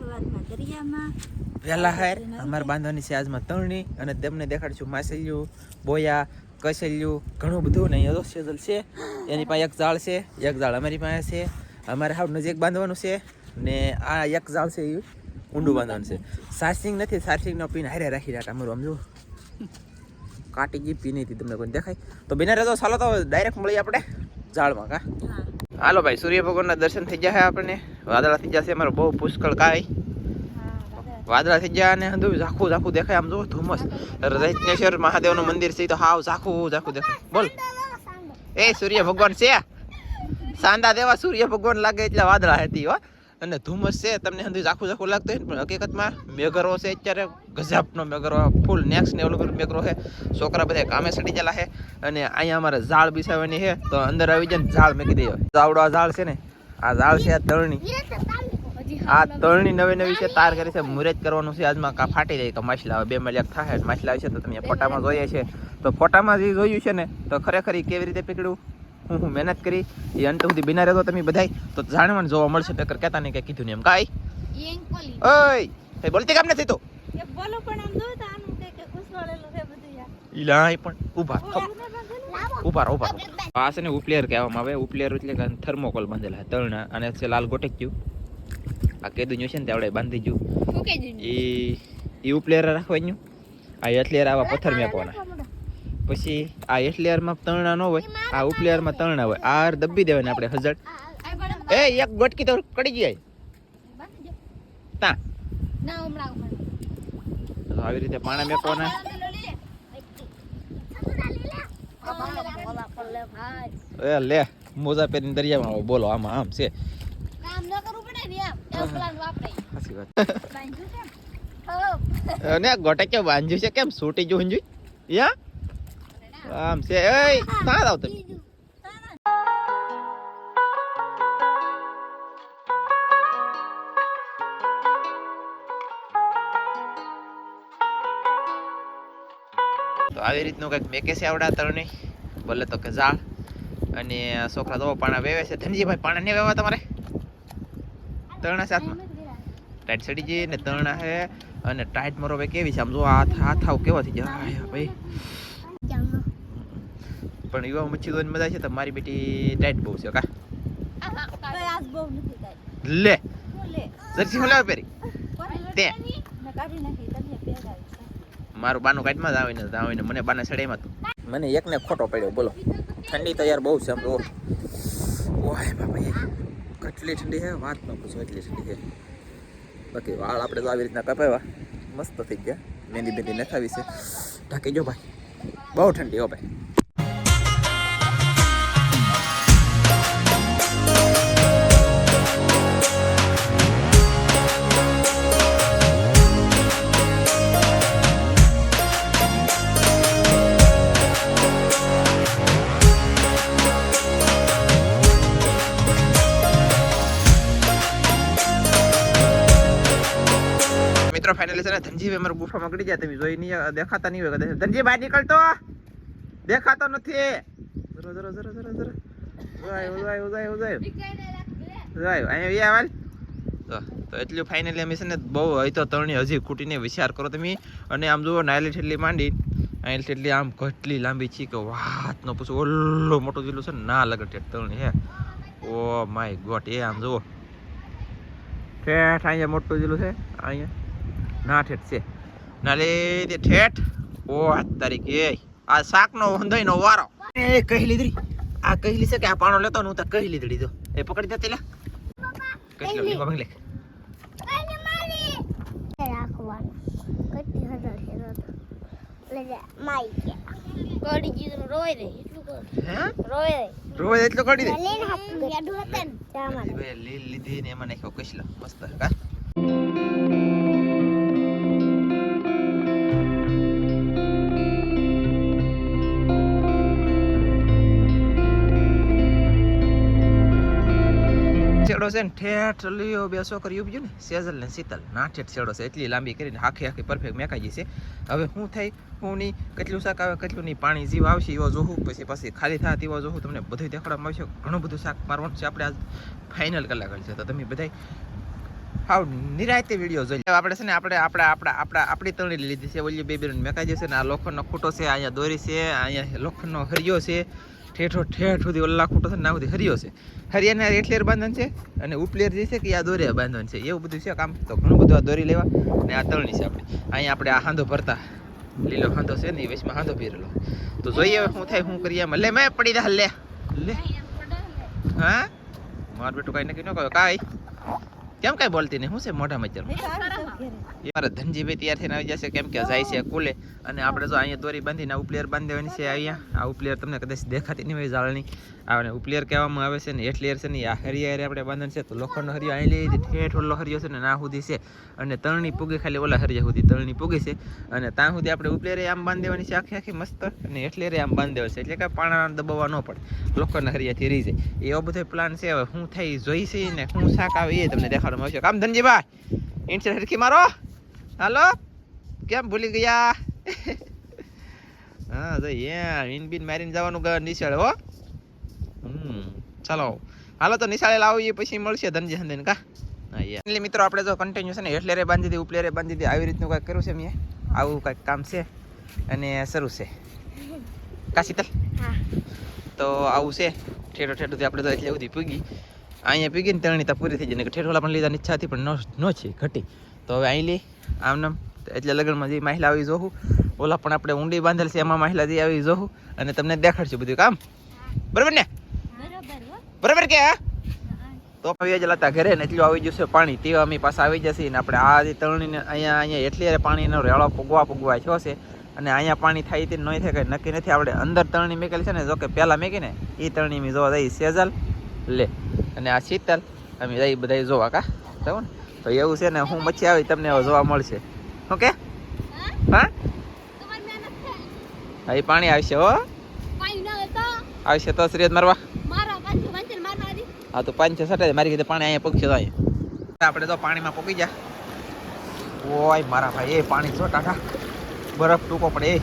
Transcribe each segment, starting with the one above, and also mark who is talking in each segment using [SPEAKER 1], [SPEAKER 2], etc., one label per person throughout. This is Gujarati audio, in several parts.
[SPEAKER 1] હવાર દરિયામાં.
[SPEAKER 2] વહેલા અમારે બાંધવાની છે આજમાં તરણી અને તેમને દેખાડશું માછલીયું બોયા કસેલિયું ઘણું બધું ને અહીંયા સેજલ છે. એની પાસે એક જાળ છે એક જાળ અમારી પાસે છે. અમારે હાવ નજીક બાંધવાનું છે ને આ એક જાળ છે એ ઊંડું બાંધવાનું છે. સાર્સિંગ નથી સાર્સિંગનો પીન હારે રાખી રાખે અમારું સમજો કાટી ગઈ પી નહીં તમને કોઈ દેખાય. તો બિના રહેતો ચાલો તો ડાયરેક્ટ મળીએ આપણે જાળમાં કા?
[SPEAKER 1] હા.
[SPEAKER 2] હાલો ભાઈ, સૂર્ય ભગવાનના દર્શન થઈ જશે આપણને. વાદળા થઈ જશે, અમારો બહુ પુષ્કળ કાય. વાદળા થઈ ગયા અને હંધું ઝાખું ઝાખું દેખાય આમ જો, ધુમ્મસ. રજનેશ્વર મહાદેવનું મંદિર છે તો હાવ ઝાખું ઝાખું દેખાય. બોલ. એ સૂર્ય ભગવાન છે સાંદા દેવા સૂર્ય ભગવાન લાગે એટલે વાદળા હતી હો. અને ધુમ્મસ છે, તમને હંધું આખું આખું લાગતું હોય પણ હકીકતમાં મેઘરો છે અત્યારે ગજબનો મેઘરો ફૂલ નેક્સ્ટ ને ઓલું મેઘરો છે. છોકરા બધા કામે સડી ગયેલા છે અને અહીંયા અમારે ઝાડ બિસાવવાની છે, તો અંદર આવી જાય ઝાડ મેં દઈએ આવડો આ ઝાડ છે ને, આ ઝાડ છે આ તળની. આ તળની નવી નવી છે, તાર કરી છે મુરેજ કરવાનું છે, આજમાં કા ફાટી જાય કે માછલા બે મલિયાક થાય, માછલા આવે છે તો તમે ફોટામાં જોઈએ છે. તો ફોટામાં જે જોયું છે ને, તો ખરેખર કેવી રીતે પકડ્યું હું હું મહેનત કરી એ અંત સુધી બિના રહેતો તમે બધાય તો જાણવાનું જોવા મળશે. પેકર કહેતા નહીં કે કીધું ને એમ. કાંઈ? ઓય! એ બોલતી કામ નથી તો?
[SPEAKER 1] એ બોલો પણ આમ જો તો આનું છે બધું યાર.
[SPEAKER 2] પણ ઊભા ઊભા રહો, ઊભા આ છે ને ઉપલેર કહેવામાં આવે. ઉપલેર એટલે કે થર્મોકોલ બાંધેલા તળના અને છે લાલ ગોટેક ગયું આ કેદું છે ને તે બાંધી ગયું એ એ રાખવા રાખવાનું આ એટલેર આવા પથ્થર મેકવાના. પછી આ એટલેરમાં તરણા ન હોય આ ઉપલેરમાં તરણા હોય. આ દબી દેવાના આપણે હજળ એ એક ગોટકી તો કડી જાય તા. આવી રીતે પાણા મેકવાના. એ લે મોજા પહેરીને દરિયામાં આવો. બોલો આમાં આમ છે. સાચી વાત અને ગોટે કેમ બાંધ્યું છે? કેમ સૂટી જો હંજુ યા? આમ છે. એય તા આવ તમે તો આવી રીતનું કંઈક મેકે છે આવડા તરણે બોલે તો કે ઝાડ. અને છોકરા તો પાણા વેવે છે. ધનજીભાઈ, પાણા નહીં વેવા તમારે? તરણા સાથમાં ટાઈટ સડી જઈએ ને તરણા છે. અને ટાઈટ મારો ભાઈ કેવી છે? આમ જો હાથ હાથ આવ કેવા થઈ જાય ભાઈ. પણ એવા મચ્છી દોઈને મજા છે તો મારી બેટી ટાઈટ બહુ છે, કા. લે. જર્સી હું પેરી તે. મારું બાનું કાઢમાં જ આવીને આવીને મને બાના સડાઈમાં તું. મને એકને ખોટો પડ્યો, બોલો. ઠંડી તો યાર બહુ છે આમ તો ઓય બાપા કેટલી ઠંડી છે? વાત ન પૂછો, એટલી ઠંડી છે. બાકી વાળ આપણે તો આવી રીતના કપાવ્યા. મસ્ત થઈ ગયા. મહેંદી બેંદી નખાવી છે. ઢાંકી જો ભાઈ. બહુ ઠંડી હો ભાઈ. ધનજીભાઈ મારા ગુફામાં ગળી જાય, તમે જોઈ નહીં, દેખાતા નહીં હોય કદાચ. ધનજી બહાર નીકળતો, દેખાતો નથી. જરો એટલું ફાઇનલી અમે છે ને બહુ હોય તો તરણી હજી ખૂટીને વિચાર કરો તમે. અને આમ જુઓ, નાયલી ઠેટલી માંડી. નાયલી ઠેટલી આમ કેટલી લાંબી છે કે વાત ન પૂછો. ઓલો મોટો જીલો છે ના લગટ તરણી, હે. ઓ માય ગોટ એ આમ જુઓ. ઠેઠ, અહીંયા મોટું જીલું છે, અહીંયા. ના ઠેઠ છે. નાલે તે ઠેઠ. ઓ તારીખ. એ આ શાકનો વંધાઈનો વારો. એ કહી લીધી. આ કહી લીધે કે આ પાણો લેતો ને હું તો કહી લીધી જો એ પકડી દે તેલા કહી લો. બાબા લે.
[SPEAKER 3] રોય એટલું કર.
[SPEAKER 2] હે?
[SPEAKER 3] રોય રે
[SPEAKER 2] રોજ એટલો કાઢી દે.
[SPEAKER 3] ને
[SPEAKER 2] લીલ લીધી ને એમાં નાખ્યો કસલો. મસ્ત કા છેડો છે ને, ઠેઠ લ્યો બે છોકરી ઊભી ને. સેજલ ને શીતલ, ના ઠેઠ છેડો છે. એટલી લાંબી કરીને આખી આખી પરફેક્ટ મેકાઈ જશે હવે હું થાય હું નહીં કેટલું શાક આવે, કેટલું નહીં પાણી? જીવ આવશે, એવો જોવું પછી પછી ખાલી થાય તેવો જોવું તમને બધું દેખાડવામાં આવશે. ઘણું બધું શાક મારવાનું છે. આપણે આજ ફાઇનલ કલાક છે. તો તમે બધા હાવ નિરાયતે વીડિયો જોઈ. આપણે છે ને, આપણે આપણે આપણે આપણે, આપણી તણી લીધી છે. ઓલી બે બેન મેકાઈ જશે ને, આ લોખંડનો ખૂટો છે, અહીંયા દોરી છે, અહીંયા લોખંડનો હરિયો છે. ઠેઠો ઠેઠ સુધી ઓલા ખૂટો છે ને ના સુધી હરિયો છે. હરિયાના એટલેર બાંધન છે અને ઉપલેર જે છે કે આ દોર્યા બાંધન છે. એવું બધું છે કામ. તો ઘણું બધું આ દોરી લેવા અને આ તળણી છે આપણે. અહીંયા આપણે આ હાંધો ભરતા. લીલો હાંધો છે ને એ વચમાં હાંધો પહેરેલો. તો જોઈએ હવે શું થાય શું કરીએ લે મેં પડી રહ્યા લે. લે. હા? માર બેટું કાંઈ નક્કી ન કહ્યું કાંઈ? કેમ કાંઈ બોલતી નહીં? શું છે મોઢા મચર મારા ધનજીભાઈ તૈયાર થઈને આવી જશે કેમ કે જાય છે કુલે. અને આપણે જો અહીંયા દોરી બાંધીને આ ઉપલેર બાંધી દેવાની છે અહીંયા. આ ઉપલેયર તમને કદાચ દેખાતી નહીં હોય જાળની આ ઉપલેર કહેવામાં આવે છે ને એટલેયર છે ને આ હરિયા આપણે બાંધન છે તો લોખંડનો હરિયો અહીં લઈ ઠેઠ ઓલો હરિયો છે ને ના સુધી છે. અને તળની પૂગી ખાલી ઓલા હરિયા સુધી તળની પૂગી છે. અને ત્યાં સુધી આપણે ઉપલેરે આમ બાંધી દેવાની છે આખી આખી મસ્ત. અને એટલેરે આમ બાંધી દેવાની છે એટલે કે પાણા દબાવવા ન પડે. લોખંડના હરિયાથી રહી જાય. એવો બધો પ્લાન છે હવે શું થાય જોઈશે જોઈ છે ને શું શાક આવે એ તમને દેખાડવામાં આવશે કામ ધનજીભાઈ ઇન્ટર હરખી મારો. હાલો કેમ ભૂલી ગયા? હા તો યા ઇન બિન મારીને જવાનું નિશાળ હો. હમ ચાલો. હાલો તો નિશાળે લાવીએ પછી મળશે ધનજી હંદેન કા? એટલે મિત્રો આપણે જો કન્ટિન્યુ છે ને એટલે રે બાંધી દીધી ઉપલે રે બાંધી દીધી આવી રીતનું કાંઈક કર્યું છે મેં. આવું કાંઈક કામ છે અને શરૂ છે. કા શીતલ તો આવું છે. ઠેઠો ઠેઠોથી આપણે તો એટલે સુધી પૂગી. અહીંયા પૂગી ને તરણી તા પૂરી થઈ જાય. ને ઠેઠોલા પણ લીધાની ઈચ્છા હતી પણ ન ન છે ઘટી. તો હવે અહીં લી આમ નામ એટલે લગ્નમાં જે મહિલા આવી જોવું ઓલા પણ આપણે ઊંડી બાંધેલ છે એમાં મહિલા જે આવી જોવું અને તમને દેખાડશું બધું કામ? બરાબર ને?
[SPEAKER 3] બરાબર
[SPEAKER 2] કે હા? તો આવી જલાતા લતા ઘરે ને એટલું આવી જશે પાણી તે અમે પાસે આવી જશે ને આપણે આ જે તરણીને અહીંયા અહીંયા એટલી પાણીનો રેળો પગવા પગવા થયો છે અને અહીંયા પાણી થાય તે નહીં થાય કંઈ નક્કી નથી. આપણે અંદર તરણી મેકેલી છે ને જો કે પહેલાં મેકીને એ તળણી મેં જોવા જઈ સેજલ લે. અને આ શીતલ અમે જઈ બધા જોવા કા? જાવ ને? તો એવું છે ને હું મચ્છી આવી તમને જોવા મળશે. ઓકે હા? હા? એ પાણી આવશે હો. આવશે તો શ્રીયત મારવા. હા તો પાંચ છ મારી કીધે પાણી અહીંયા પગશે તો અહીંયા આપણે તો પાણીમાં પગી જા ઓય મારા ભાઈ એ પાણી છો ટાટા બરફ ટૂંકો પડે એ.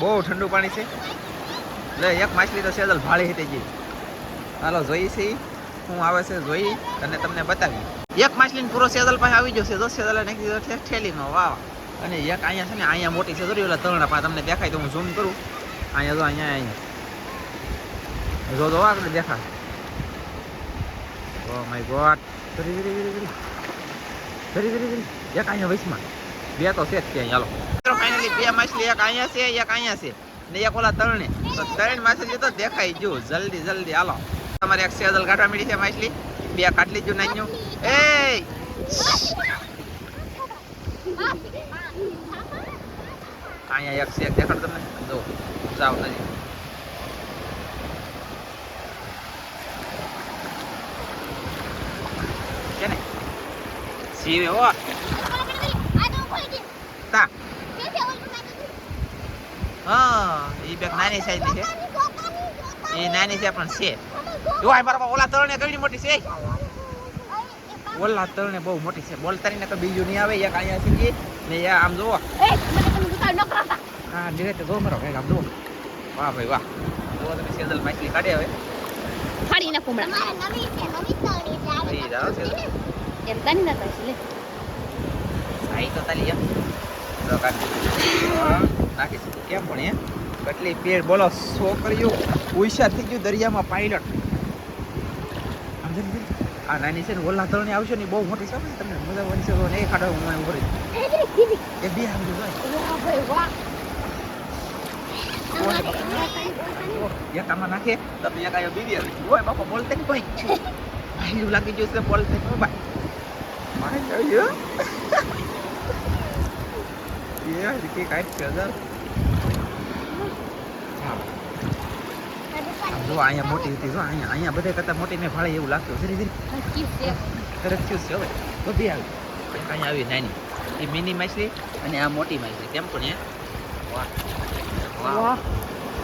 [SPEAKER 2] બહુ ઠંડુ પાણી છે. લે એક માછલી તો સેદલ ભાળી હતી ગઈ. હાલો જોઈ છે. હું આવે છે જોઈ અને તમને બતાવી એક માછલી પૂરો સેદલ પાસે આવી જશે જો સેદલ નાખી દીધો છે, ઠેલીનો વાવ. અને એક અહીંયા છે ને, અહીંયા મોટી છે. જોડી ઓલા તરણા પાસે તમને દેખાય તો હું ઝૂમ કરું. અહીંયા જો, અહીંયા અહીંયા. જો જો આગળ દેખાય. ઓ માય ગોડ ફરી ફરી ફરી ફરી. ફરી ફરી ફરી. એક અહીંયા વૈશમાં બે તો છે જ ત્યાં, હાલો. ફાઇનલી બે માછલી, એક અહીંયા છે, એક અહીંયા છે. ને એક ઓલા તરણે તો ત્રણ માછલી તો દેખાય જો. જલ્દી જલ્દી, હાલો. તમારે એક સેજલ કાઢવા મળી છે, માછલી. બે કાટલી જો નાઈ એ અહીંયા એક એક દેખાડો તમને. જો જાઓ નજીક છે ને? સીવે હો.
[SPEAKER 3] તો.
[SPEAKER 2] એ બેક નાની સાઈઝની છે. એ નાની છે, પણ છે. જો આ મારા ઓલા તરણે કેવી મોટી છે. ઓલા તરણે બહુ મોટી છે. બોલતા ને નકર બીજું નહીં આવે. એક અહીંયા છે ને આમ જોવો.
[SPEAKER 3] એ મને તમે ગુતા ન કરતા
[SPEAKER 2] હા ડિરેક્ટ જો મારો કંઈક આમ જોવો. વાહ ભાઈ વાહ. જો તમે સેદલ માછલી કાઢે હવે
[SPEAKER 3] ફાડી નાખું હમણાં. મારે નવી છે નવી તળી
[SPEAKER 2] એ જાઓ સેદલ.
[SPEAKER 3] એમ તની ના થાય લે.
[SPEAKER 2] સાઈ તો તાલી એમ જો કાઢી હા, નાખી કેમ પણ એ કેટલી પેડ બોલો છોકરીઓ હોશિયાર થઈ ગયું દરિયામાં પાયલટ. આ નાની છે ને, ઓલા તળની આવશે ને બહુ મોટી છે. તમને મજા વનશે તો નહીં ખાડો હું ઊભો રહી
[SPEAKER 3] એ
[SPEAKER 2] એ બે આમ જો. યા બાપા. આમાં નાખે. તો બે એક બીવી આવી. ઓય, બાપા બોલતે ને કોઈ ભાઈ લાગી ગયું છે બોલતે ને ભાઈ. માય જોયું યે કે કાંઈક છે હજાર આમ જો અહીંયા મોટી હતી જો અહીંયા અહીંયા બધા કરતા મોટી ને ફાળે એવું લાગતું ધીરે ધીરે.
[SPEAKER 3] રચ્યું છે.
[SPEAKER 2] હવે. તો બી આવી અહીંયા આવી નાની. એ મિની માછલી અને આ મોટી માછલી. કેમ પણ એ? વાહ. વાહ.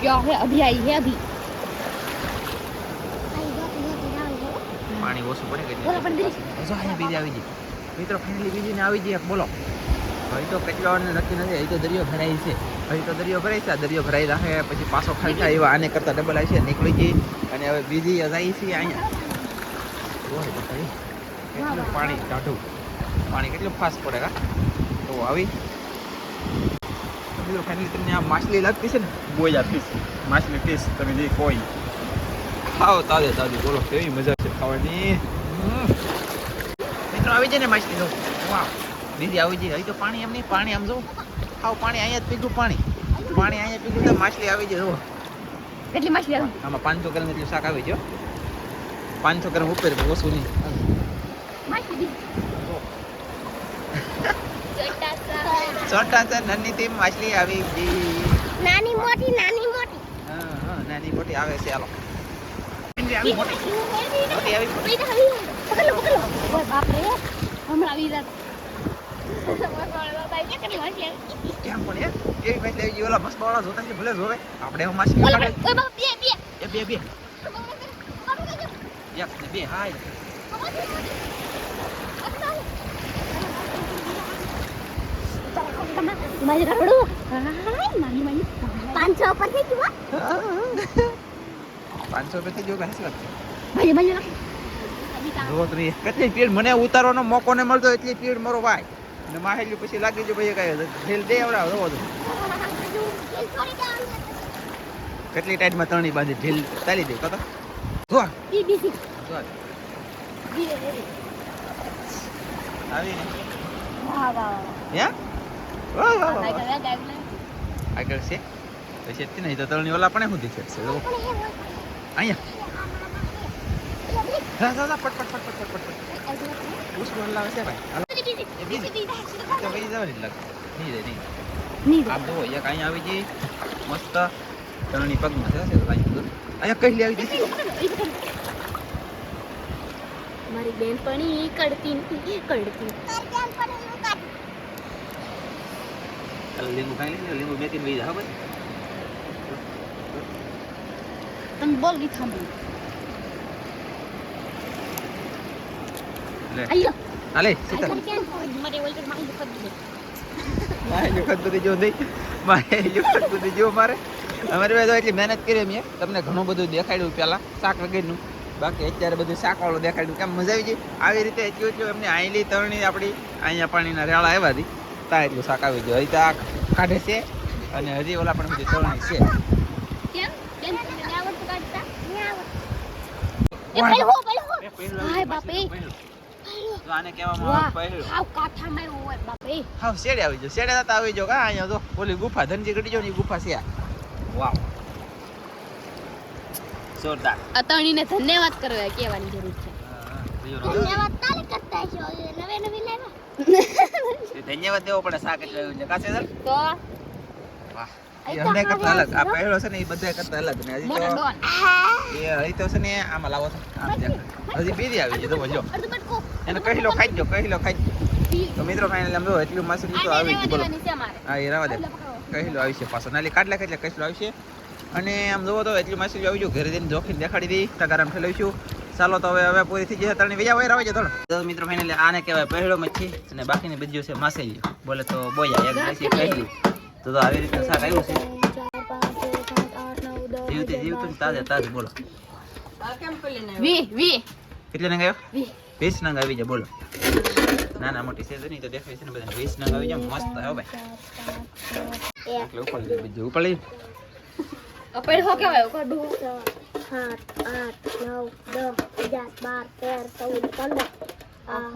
[SPEAKER 3] ક્યાં હે? અભી
[SPEAKER 2] પાણી ઓછું પડે જો બીજી આવી ગઈ. મિત્રો બીજી ને આવી જઈએ બોલો. હવે તો કચરાવાળાને નક્કી નથી. હવે તો દરિયો ભરાય છે. અહીં તો દરિયો ભરાય છે દરિયો ભરાઈ રાખે પછી પાછો ખાલી થાય એવા આને કરતા ડબલ આવી છે નીકળી ગઈ અને હવે બીજી જાય છે અહીંયા. પાણી કાઢું. પાણી કેટલું ફાસ્ટ પડે કા? તો આવી. ફાઇનલી તમને આ માછલી લાગતી છે ને?
[SPEAKER 4] બોયા ફિશ માછલી ફિશ તમે જે કોઈ.
[SPEAKER 2] ખાઓ તાજે તાજે બોલો. કેવી મજા છે ખાવાની? મિત્રો આવી જાય ને માછલી જો વાહ. દીદી આવી જાય. અહીં તો પાણી એમ નહીં પાણી આમ જો. ખાવ પાણી અહીંયા જ પીધું પાણી. પાણી અહીંયા પીધું તો માછલી આવી જાય એટલી
[SPEAKER 3] કેટલી માછલી આવી?
[SPEAKER 2] આમાં પાંચસો ગ્રામ એટલું શાક આવી ગયો. પાંચસો ગ્રામ ઉપર ઓછું નહીં. છોટા નાની થી માછલી આવી ગઈ.
[SPEAKER 3] નાની મોટી નાની મોટી.
[SPEAKER 2] હા હા નાની મોટી આવે છે હાલો. આવી મોટી. મોટી. આવી
[SPEAKER 3] પકડો પકડો બાપ રે હમણાં આવી જાત. કેટલી માછલી આવી
[SPEAKER 2] કેમ પણ એ ઓલા મસ્ત જોતા છે ભલે જોવે. આપણે
[SPEAKER 3] બાપ બે બે.
[SPEAKER 2] એ બે બે. એક બે હાય
[SPEAKER 3] મારી રડું હાય થઈ ગયું
[SPEAKER 2] જો લાગશે
[SPEAKER 3] ભાઈ ભાઈ
[SPEAKER 2] જો તમે કેટલી પીડ મને ઉતારવાનો મોકો ને મળતો એટલી પીડ મારો ભાઈ. અને માહેલી પછી લાગી જો ભાઈ કઈ ઢીલ દે આવડા જોવો તો કેટલી ટાઈટમાં તણી બાંધી ઢીલ તાલી દે તો ને
[SPEAKER 3] વાહ
[SPEAKER 2] આગળ છે? પછી એટલી નહીં તો તળની ઓલા પણ શું દેખે છે અહીંયા. પટ પટ પટ પટ પટ પટ. ઉસ બોલ લાવે છે ભાઈ. જ
[SPEAKER 3] મારી કડતી નથી કડતી
[SPEAKER 2] ચાલો લીંબુ ખાઈ લઈએ લીંબુ મેથી બીજા હા ભાઈ.
[SPEAKER 3] તમે બોલ ગીત સાંભળ્યું
[SPEAKER 2] લે.
[SPEAKER 3] આયો
[SPEAKER 2] હાલે સીતા.
[SPEAKER 3] મારે મારે
[SPEAKER 2] બધી. જો નહીં. મારે યુખત બધી જો મારે. અમારી પાસે એટલી મહેનત કરી મેં તમને ઘણું બધું દેખાડ્યું પહેલાં શાક વગેરેનું. બાકી અત્યારે બધું શાકવાળું દેખાડ્યું. કેમ મજા આવી ગઈ? આવી રીતે એટલું એટલું એમને આયલી તરણી આપણી અહીંયા પાણીના રેળા આવ્યા હતી ત્યાં એટલું શાક આવી ગયું. હજી તો આ કાઢે છે. અને હજી ઓલા પણ બધી તરણી છે.
[SPEAKER 3] હાય બાપે.
[SPEAKER 2] તો આને કહેવામાં આવે પહેલું
[SPEAKER 3] હાવ કાઠામાં એવું હોય બાપી
[SPEAKER 2] હાવ શેડે આવી જો શેડે થતા આવી જો કા અહીંયા તો ઓલી ગુફા ધનજી ગડી જો ની ગુફા છે આ. વાવ. જોરદાર.
[SPEAKER 3] અતાણીને ધન્યવાદ કરવા કહેવાની જરૂર છે. ધન્યવાદ તાલે કરતા છો? નવે નવી લાવ્યા?
[SPEAKER 2] ધન્યવાદ દેવો પડે શાક એટલે છે. કાશે સર?
[SPEAKER 3] તો?
[SPEAKER 2] વાહ. અમને કરતા અલગ. આ પહેલો છે ને એ બધા કરતા અલગ ને હજી તો એ તો છે ને આમાં લાવો છો. આમ દેખાય. હજી બીજી આવી છે તો જો
[SPEAKER 3] અડધું બટકો.
[SPEAKER 2] એને કહીલો ખાઈ જો કહીલો ખાઈ તો મિત્રો ફાઇનલ આમ જો એટલું માસું તો આવી ગયું બોલો. હા એ રાવા દે. કહીલો આવી છે પાછો. નાલી કાઢ લાખ એટલે કહીલો આવી છે. અને આમ જોવો તો એટલું માછલી આવી ગયું. ઘરે જઈને જોખીને દેખાડી દઈ તગારામ ઠેલાવીશું ચાલો તો હવે હવે પૂરી થઈ જશે. ત્રણ બીજા હોય રવા છે થોડો તો મિત્રો ફાઇનલી આને કહેવાય પહેલો મચ્છી અને બાકીની બીજું છે માછલી. બોલે તો બોયા એક પછી પહેલી તો તો આવી રીતે શાક આવ્યું છે. જીવતી જીવતું તાજે તાજે બોલો.
[SPEAKER 3] વી વી.
[SPEAKER 2] કેટલા નંગ આવ્યો
[SPEAKER 3] વી.
[SPEAKER 2] વીસ નંગ આવી જાય બોલો. નાના મોટી સેજ નહીં તો દેખાય છે ને બધા વીસ નંગ આવી જાય મસ્ત હો ભાઈ. એટલે ઉપાડી લે બીજું ઉપાડી.
[SPEAKER 3] અપેડ હો કેવાય ઉપાડું
[SPEAKER 5] સાત આઠ નવ દસ અગિયાર બાર તેર ચૌદ પંદર આ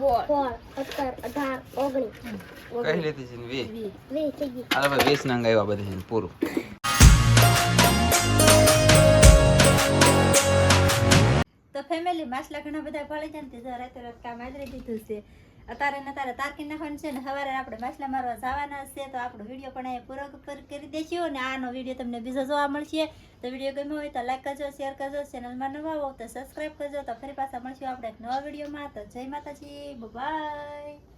[SPEAKER 1] ફેમિલી માછલા ઘણા બધા ભળી જાય ને તે રાતે રાત કામ આદરી દીધું છે અત્યારે ને અત્યારે તારકી નાખવાનું છે ને સવારે આપણે માછલા મારવા જવાના છે તો આપણો વીડિયો પણ અહીંયા પૂરો કરી દઈશું અને આનો વીડિયો તમને બીજો જોવા મળશે તો વીડિયો ગમ્યો હોય તો લાઈક કરજો શેર કરજો ચેનલમાં નવા આવો તો સબસ્ક્રાઈબ કરજો તો ફરી પાછા મળશું આપણે એક નવા વિડીયોમાં તો જય માતાજી બાય